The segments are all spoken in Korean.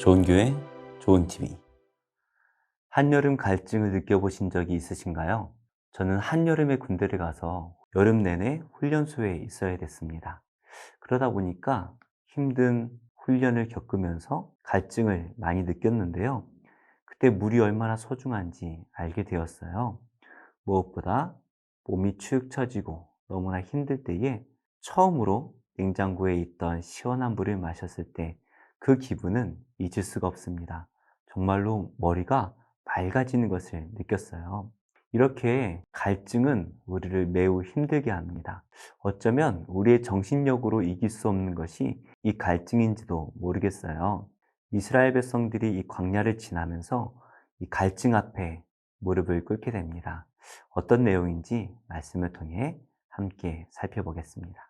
좋은 교회, 좋은 TV. 한여름 갈증을 느껴보신 적이 있으신가요? 저는 한여름에 군대를 가서 여름 내내 훈련소에 있어야 됐습니다. 그러다 보니까 힘든 훈련을 겪으면서 갈증을 많이 느꼈는데요. 그때 물이 얼마나 소중한지 알게 되었어요. 무엇보다 몸이 축 처지고 너무나 힘들 때에 처음으로 냉장고에 있던 시원한 물을 마셨을 때 그 기분은 잊을 수가 없습니다. 정말로 머리가 맑아지는 것을 느꼈어요. 이렇게 갈증은 우리를 매우 힘들게 합니다. 어쩌면 우리의 정신력으로 이길 수 없는 것이 이 갈증인지도 모르겠어요. 이스라엘 백성들이 이 광야를 지나면서 이 갈증 앞에 무릎을 꿇게 됩니다. 어떤 내용인지 말씀을 통해 함께 살펴보겠습니다.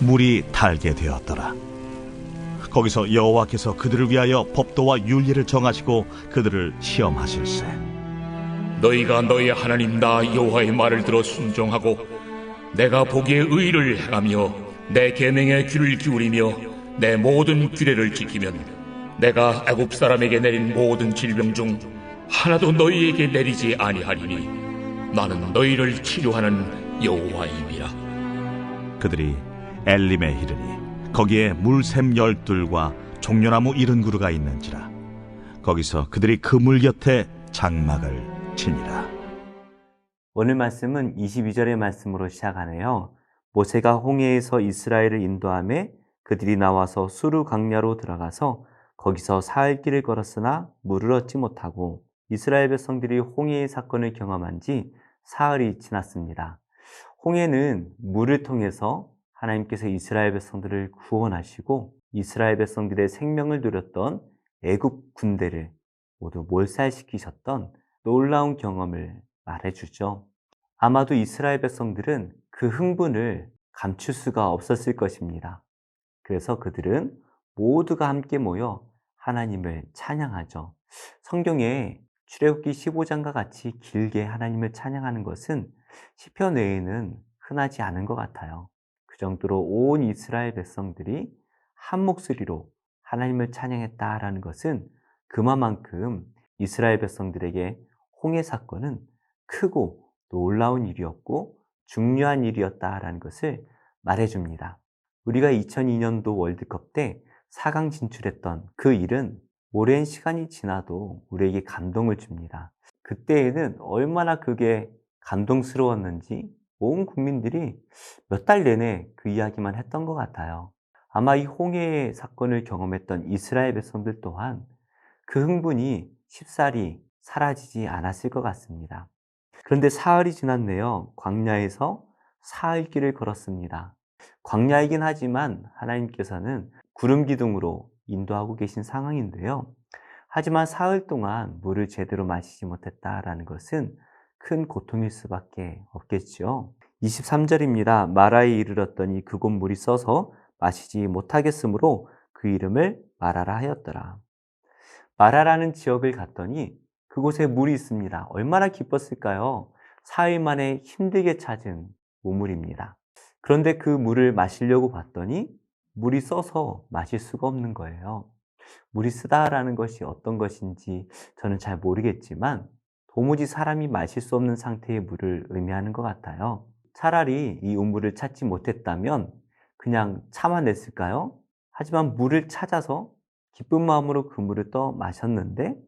물이 달게 되었더라. 거기서 여호와께서 그들을 위하여 법도와 윤리를 정하시고 그들을 시험하실세. 너희가 너희 하나님 나 여호와의 말을 들어 순종하고 내가 보기에 의를 행하며 내 계명에 귀를 기울이며 내 모든 규례를 지키면 내가 애굽 사람에게 내린 모든 질병 중 하나도 너희에게 내리지 아니하리니 나는 너희를 치료하는 여호와임이라. 그들이 엘림에 이르니 거기에 물샘 열둘과 종려나무 이른 그루가 있는지라. 거기서 그들이 그 물 곁에 장막을 치니라. 오늘 말씀은 22절의 말씀으로 시작하네요. 모세가 홍해에서 이스라엘을 인도함에 그들이 나와서 수르 강야로 들어가서 거기서 사흘 길을 걸었으나 물을 얻지 못하고 이스라엘 백성들이 홍해의 사건을 경험한 지 사흘이 지났습니다. 홍해는 물을 통해서 하나님께서 이스라엘 백성들을 구원하시고 이스라엘 백성들의 생명을 누렸던 애굽 군대를 모두 몰살시키셨던 놀라운 경험을 말해주죠. 아마도 이스라엘 백성들은 그 흥분을 감출 수가 없었을 것입니다. 그래서 그들은 모두가 함께 모여 하나님을 찬양하죠. 성경에 출애굽기 15장과 같이 길게 하나님을 찬양하는 것은 시편 외에는 흔하지 않은 것 같아요. 그 정도로 온 이스라엘 백성들이 한 목소리로 하나님을 찬양했다라는 것은 그만큼 이스라엘 백성들에게 홍해 사건은 크고 놀라운 일이었고 중요한 일이었다라는 것을 말해줍니다. 우리가 2002년도 월드컵 때 4강 진출했던 그 일은 오랜 시간이 지나도 우리에게 감동을 줍니다. 그때에는 얼마나 그게 감동스러웠는지 온 국민들이 몇 달 내내 그 이야기만 했던 것 같아요. 아마 이 홍해 사건을 경험했던 이스라엘 백성들 또한 그 흥분이 쉽사리 사라지지 않았을 것 같습니다. 그런데 사흘이 지났네요. 광야에서 사흘 길을 걸었습니다. 광야이긴 하지만 하나님께서는 구름 기둥으로 인도하고 계신 상황인데요. 하지만 사흘 동안 물을 제대로 마시지 못했다라는 것은 큰 고통일 수밖에 없겠죠. 23절입니다. 마라에 이르렀더니 그곳 물이 써서 마시지 못하겠으므로 그 이름을 마라라 하였더라. 마라라는 지역을 갔더니 그곳에 물이 있습니다. 얼마나 기뻤을까요? 사흘 만에 힘들게 찾은 우물입니다. 그런데 그 물을 마시려고 봤더니 물이 써서 마실 수가 없는 거예요. 물이 쓰다라는 것이 어떤 것인지 저는 잘 모르겠지만 도무지 사람이 마실 수 없는 상태의 물을 의미하는 것 같아요. 차라리 이 우물을 찾지 못했다면 그냥 참아냈을까요? 하지만 물을 찾아서 기쁜 마음으로 그 물을 떠 마셨는데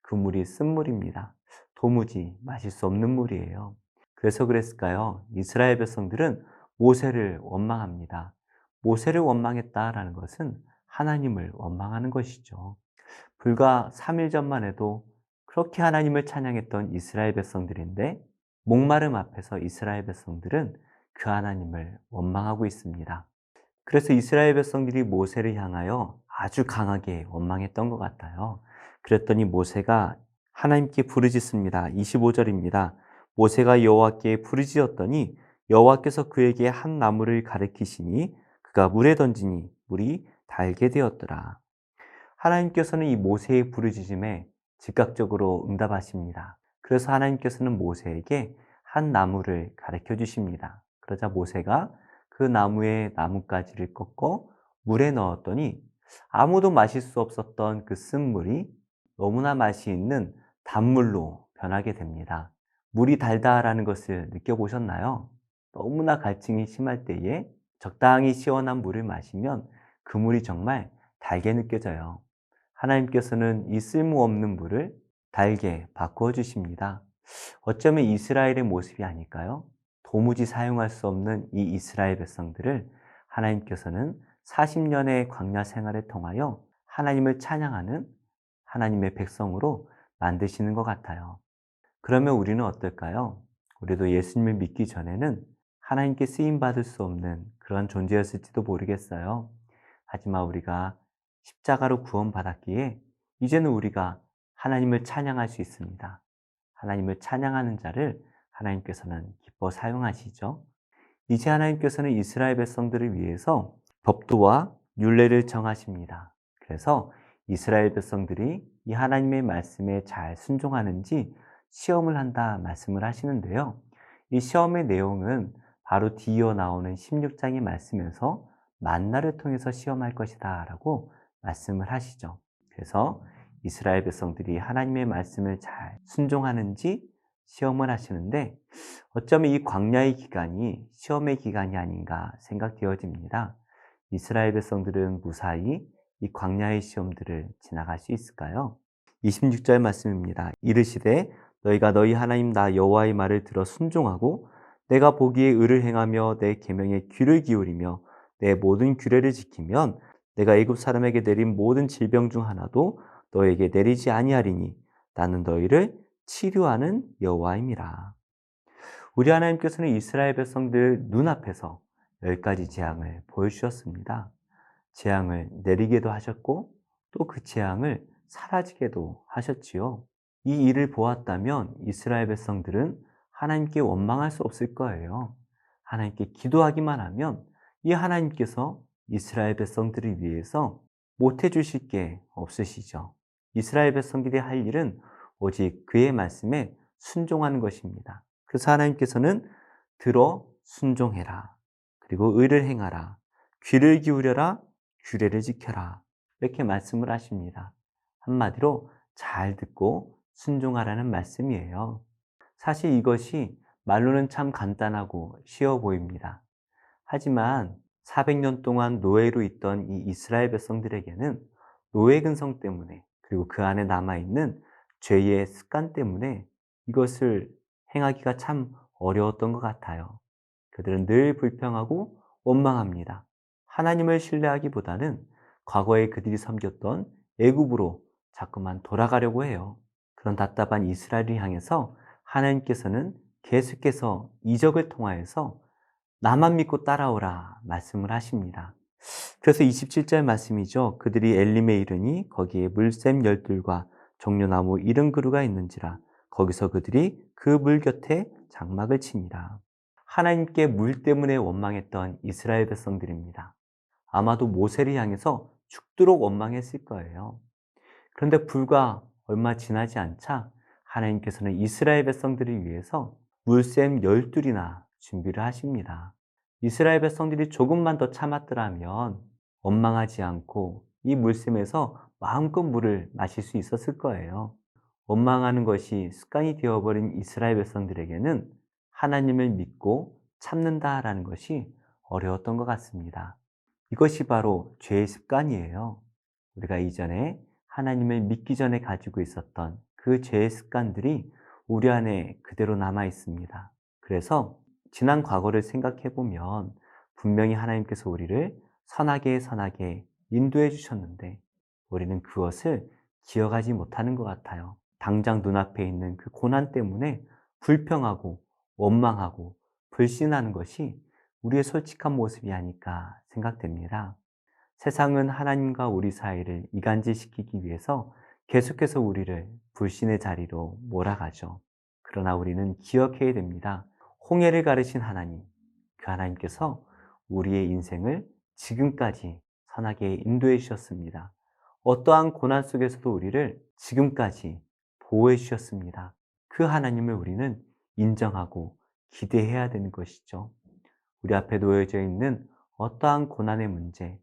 그 물이 쓴물입니다. 도무지 마실 수 없는 물이에요. 그래서 그랬을까요? 이스라엘 백성들은 모세를 원망합니다. 모세를 원망했다라는 것은 하나님을 원망하는 것이죠. 불과 3일 전만 해도 그렇게 하나님을 찬양했던 이스라엘 백성들인데 목마름 앞에서 이스라엘 백성들은 그 하나님을 원망하고 있습니다. 그래서 이스라엘 백성들이 모세를 향하여 아주 강하게 원망했던 것 같아요. 그랬더니 모세가 하나님께 부르짖습니다. 25절입니다. 모세가 여호와께 부르짖었더니 여호와께서 그에게 한 나무를 가리키시니 그가 물에 던지니 물이 달게 되었더라. 하나님께서는 이 모세의 부르짖음에 즉각적으로 응답하십니다. 그래서 하나님께서는 모세에게 한 나무를 가르쳐 주십니다. 그러자 모세가 그 나무의 나뭇가지를 꺾어 물에 넣었더니 아무도 마실 수 없었던 그 쓴물이 너무나 맛이 있는 단물로 변하게 됩니다. 물이 달다라는 것을 느껴보셨나요? 너무나 갈증이 심할 때에 적당히 시원한 물을 마시면 그 물이 정말 달게 느껴져요. 하나님께서는 이 쓸모없는 물을 달게 바꾸어 주십니다. 어쩌면 이스라엘의 모습이 아닐까요? 도무지 사용할 수 없는 이 이스라엘 백성들을 하나님께서는 40년의 광야 생활을 통하여 하나님을 찬양하는 하나님의 백성으로 만드시는 것 같아요. 그러면 우리는 어떨까요? 우리도 예수님을 믿기 전에는 하나님께 쓰임 받을 수 없는 그런 존재였을지도 모르겠어요. 하지만 우리가 십자가로 구원받았기에 이제는 우리가 하나님을 찬양할 수 있습니다. 하나님을 찬양하는 자를 하나님께서는 기뻐 사용하시죠. 이제 하나님께서는 이스라엘 백성들을 위해서 법도와 율례를 정하십니다. 그래서 이스라엘 백성들이 이 하나님의 말씀에 잘 순종하는지 시험을 한다 말씀을 하시는데요. 이 시험의 내용은 바로 뒤이어 나오는 16장의 말씀에서 만나를 통해서 시험할 것이다 라고 말씀을 하시죠. 그래서 이스라엘 백성들이 하나님의 말씀을 잘 순종하는지 시험을 하시는데 어쩌면 이 광야의 기간이 시험의 기간이 아닌가 생각되어집니다. 이스라엘 백성들은 무사히 이 광야의 시험들을 지나갈 수 있을까요? 26절 말씀입니다. 이르시되 너희가 너희 하나님 나 여호와의 말을 들어 순종하고 내가 보기에 의를 행하며 내 계명에 귀를 기울이며 내 모든 규례를 지키면 내가 애굽 사람에게 내린 모든 질병 중 하나도 너에게 내리지 아니하리니 나는 너희를 치료하는 여호와임이라. 우리 하나님께서는 이스라엘 백성들 눈앞에서 열 가지 재앙을 보여주셨습니다. 재앙을 내리게도 하셨고 또 그 재앙을 사라지게도 하셨지요. 이 일을 보았다면 이스라엘 백성들은 하나님께 원망할 수 없을 거예요. 하나님께 기도하기만 하면 이 하나님께서 이스라엘 백성들을 위해서 못 해 주실 게 없으시죠. 이스라엘 백성들이 할 일은 오직 그의 말씀에 순종하는 것입니다. 그래서 하나님께서는 들어 순종해라. 그리고 의를 행하라. 귀를 기울여라. 규례를 지켜라. 이렇게 말씀을 하십니다. 한마디로 잘 듣고 순종하라는 말씀이에요. 사실 이것이 말로는 참 간단하고 쉬워 보입니다. 하지만 400년 동안 노예로 있던 이 이스라엘 백성들에게는 노예 근성 때문에 그리고 그 안에 남아있는 죄의 습관 때문에 이것을 행하기가 참 어려웠던 것 같아요. 그들은 늘 불평하고 원망합니다. 하나님을 신뢰하기보다는 과거에 그들이 섬겼던 애굽으로 자꾸만 돌아가려고 해요. 그런 답답한 이스라엘을 향해서 하나님께서는 계속해서 이적을 통하여서 나만 믿고 따라오라 말씀을 하십니다. 그래서 27절 말씀이죠. 그들이 엘림에 이르니 거기에 물샘 열둘과 종려나무 이른 그루가 있는지라 거기서 그들이 그 물 곁에 장막을 치니라. 하나님께 물 때문에 원망했던 이스라엘 백성들입니다. 아마도 모세를 향해서 죽도록 원망했을 거예요. 그런데 불과 얼마 지나지 않자 하나님께서는 이스라엘 백성들을 위해서 물샘 열둘이나 준비를 하십니다. 이스라엘 백성들이 조금만 더 참았더라면 원망하지 않고 이 물샘에서 마음껏 물을 마실 수 있었을 거예요. 원망하는 것이 습관이 되어버린 이스라엘 백성들에게는 하나님을 믿고 참는다라는 것이 어려웠던 것 같습니다. 이것이 바로 죄의 습관이에요. 우리가 이전에 하나님을 믿기 전에 가지고 있었던 그 죄의 습관들이 우리 안에 그대로 남아 있습니다. 그래서 지난 과거를 생각해 보면 분명히 하나님께서 우리를 선하게 선하게 인도해 주셨는데 우리는 그것을 기억하지 못하는 것 같아요. 당장 눈앞에 있는 그 고난 때문에 불평하고 원망하고 불신하는 것이 우리의 솔직한 모습이 아닐까 생각됩니다. 세상은 하나님과 우리 사이를 이간질시키기 위해서 계속해서 우리를 불신의 자리로 몰아가죠. 그러나 우리는 기억해야 됩니다. 홍해를 가르신 하나님, 그 하나님께서 우리의 인생을 지금까지 선하게 인도해 주셨습니다. 어떠한 고난 속에서도 우리를 지금까지 보호해 주셨습니다. 그 하나님을 우리는 인정하고 기대해야 되는 것이죠. 우리 앞에 놓여져 있는 어떠한 고난의 문제,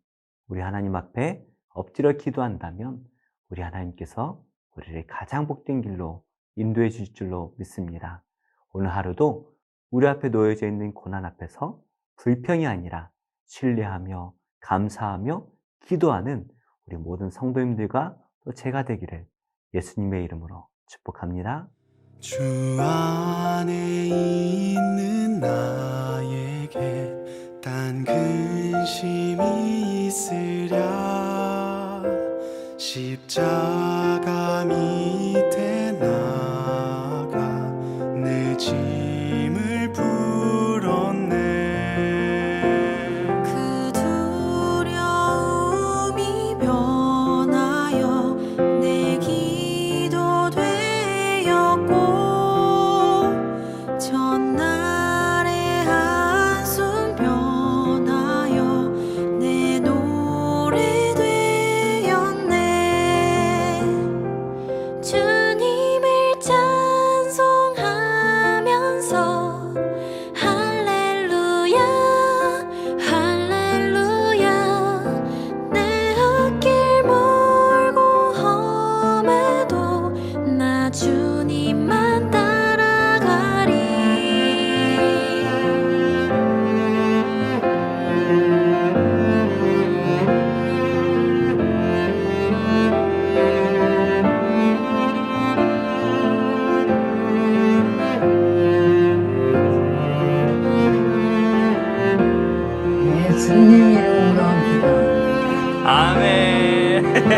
우리 하나님 앞에 엎드려 기도한다면 우리 하나님께서 우리를 가장 복된 길로 인도해 주실 줄로 믿습니다. 오늘 하루도 우리 앞에 놓여져 있는 고난 앞에서 불평이 아니라 신뢰하며 감사하며 기도하는 우리 모든 성도님들과 또 제가 되기를 예수님의 이름으로 축복합니다. 주 안에 있는 나에게 딴 근심이 있으랴 십자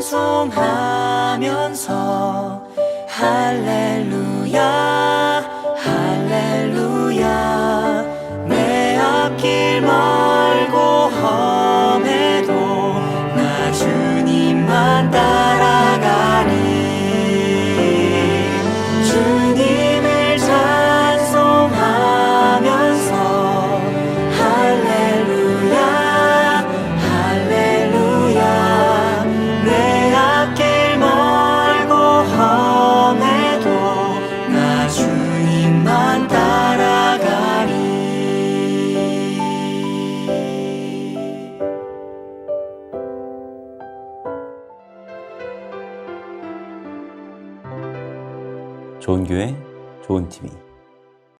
찬송하면서 할렐 좋은 교회, 좋은 TV.